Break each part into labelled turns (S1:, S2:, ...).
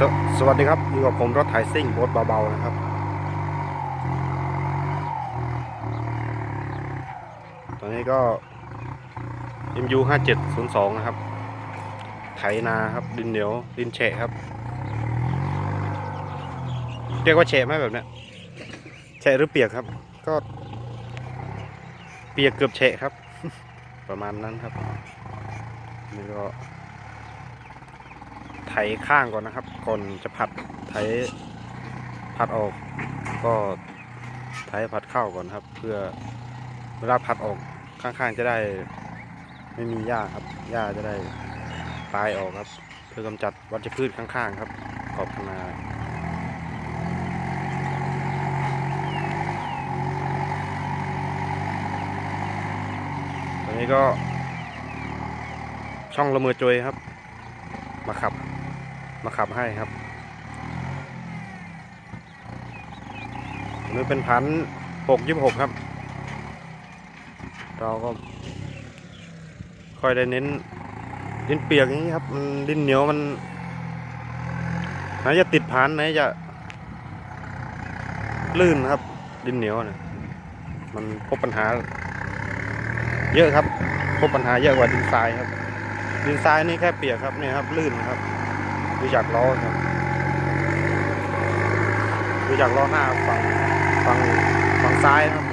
S1: สสวัสดีครับอยู่กับผมรถไถซิ่งรถเบาๆนะครับ ตอนนี้ก็ MU 5702 นะครับ ไถนาครับ ดินเหนียว ดินแฉะครับ เรียกว่าแฉะไหมแบบเนี้ยแฉะหรือเปียกครับ ก็ เปียกเกือบแฉะครับ ประมาณนั้นครับนี่ก็ ไถข้างก่อนนะครับ ก่อนจะผัดไถผัดออก ก็ไถผัดเข้าก่อนครับ เพื่อเวลาผัดออกข้างๆจะได้ ไม่มีหญ้าครับหญ้าจะได้ตายออกครับ เพื่อกำจัดวัชพืชข้างๆ ครับขอบนาตอนนี้ก็ช่องละเมอจอยครับ มาขับ มาขับให้ครับนี่เป็นพันหกยี่หกครับ เราก็ค่อยได้เน้นดินเปียกอย่างนี้ครับมันดินเหนียวมันไหนจะติดพันไหนจะลื่นครับ ดินเหนียวเนี่ยมันพบปัญหา เยอะครับพบปัญหาเยอะกว่าดินทรายครับ ดินทรายนี่แค่เปียกครับเนี่ยครับลื่นครับ ดูจากล้อครับดูจากล้อหน้าฝั่งฝั่งฝั่งซ้ายครับ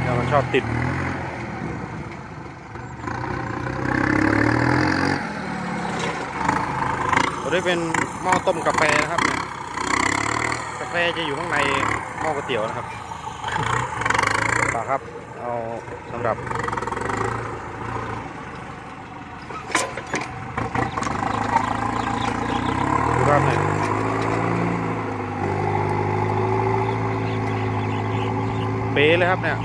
S1: เนี่ยมันชอบติดตัวนี้เป็นหม้อต้มกาแฟนะครับ กาแฟจะอยู่ข้างในหม้อก๋วยเตี๋ยวนะครับต่อครับ เอาสำหรับ ดูครับเนี่ยเป๊ะเลยครับเนี่ย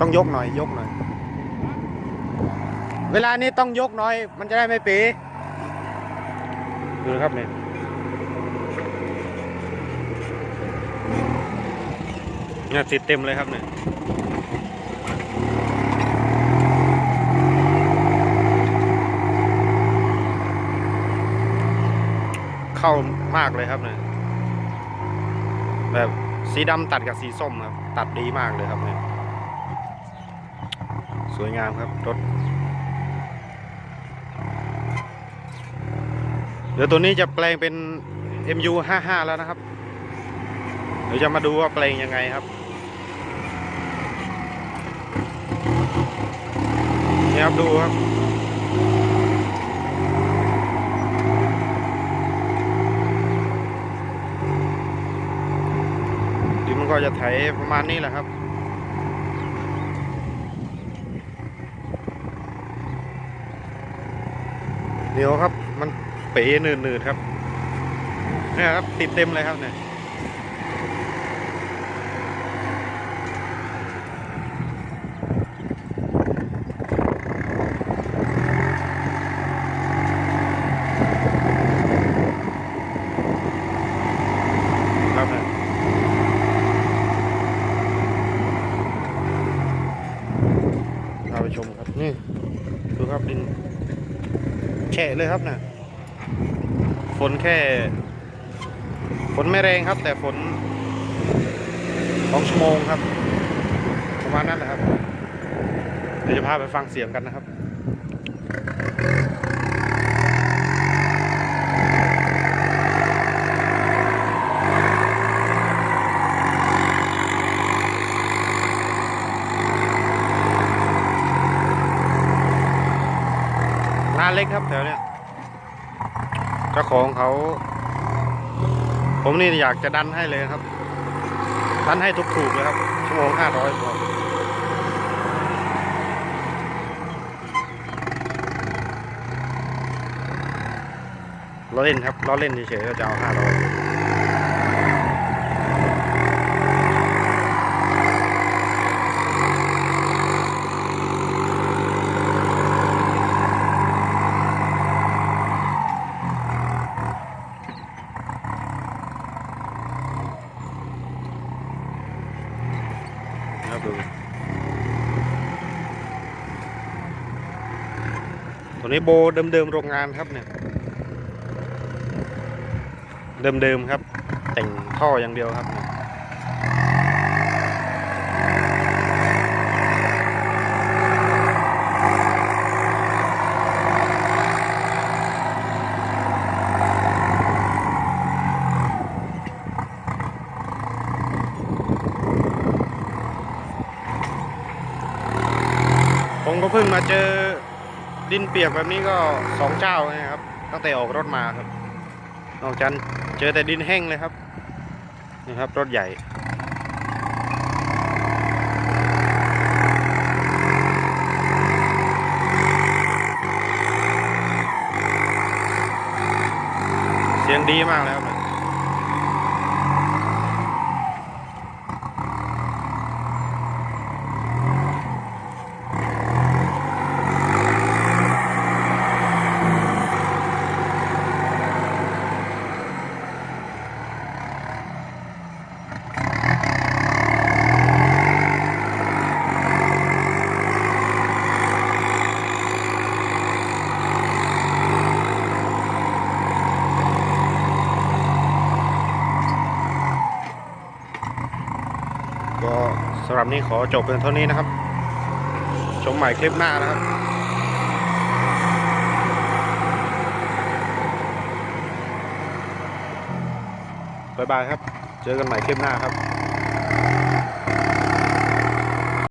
S1: ต้องยกหน่อยยกหน่อย เวลานี้ต้องยกหน่อย มันจะได้ไม่เป๊ดูนะครับเนี่ยเนี่ยติดเต็มเลยครับเนี่ย เข้ามากเลยครับเนี่ยแบบสีดำตัดกับสีส้มครับ ตัดดีมากเลยครับเนี่ยสวยงามครับรถเดี๋ยวตัวนี้จะแปลงเป็น MU 55แล้วนะครับ เดี๋ยวจะมาดูว่าแปลงยังไงครับนี่ครับดูครับ ดินมันก็ จะไถประมาณนี้แหละครับ เดี๋ยวครับมันเป๋หนืดๆครับเนี่ยครับติดเต็มเลยครับเนี่ย ครับเนี่ย พาไปชมครับ นี่ดูครับดินแฉะเลยครับนะ่ะฝนแค่ ฝนไม่แรงครับ แต่ฝนสองชั่วโมงครับ ประมาณนั้นแหละครับ เดี๋ยวจะพาไปฟังเสียงกันนะครับ ล็กครับแถวเนี้ยเจ้าของเขา ผมนี่อยากจะดันให้เลยครับดันให้ถูกๆเลยครับชั่วโมงห้าร้อยพอล้อเล่นครับล้อเล่นเฉยๆก็จะเอาห้าร้อย ตัวนี้โบเดิมๆโรงงานครับเนี่ย เดิมๆครับ แต่งท่ออย่างเดียวครับเนี่ยผมก็เพิ่งมาเจอ ดินเปียกแบบนี้ก็สองเจ้านะครับตั้งแต่ออกรถมาครับ นอกจากเจอแต่ดินแห้งเลยครับนี่ครับรถใหญ่เสียงดีมากเลยครับเนี่ยก็สำหรับนี้ขอจบเพียงเท่านี้นะครับ ชมใหม่คลิปหน้านะครับบ๊ายบายครับ เจอกันใหม่คลิปหน้าครับ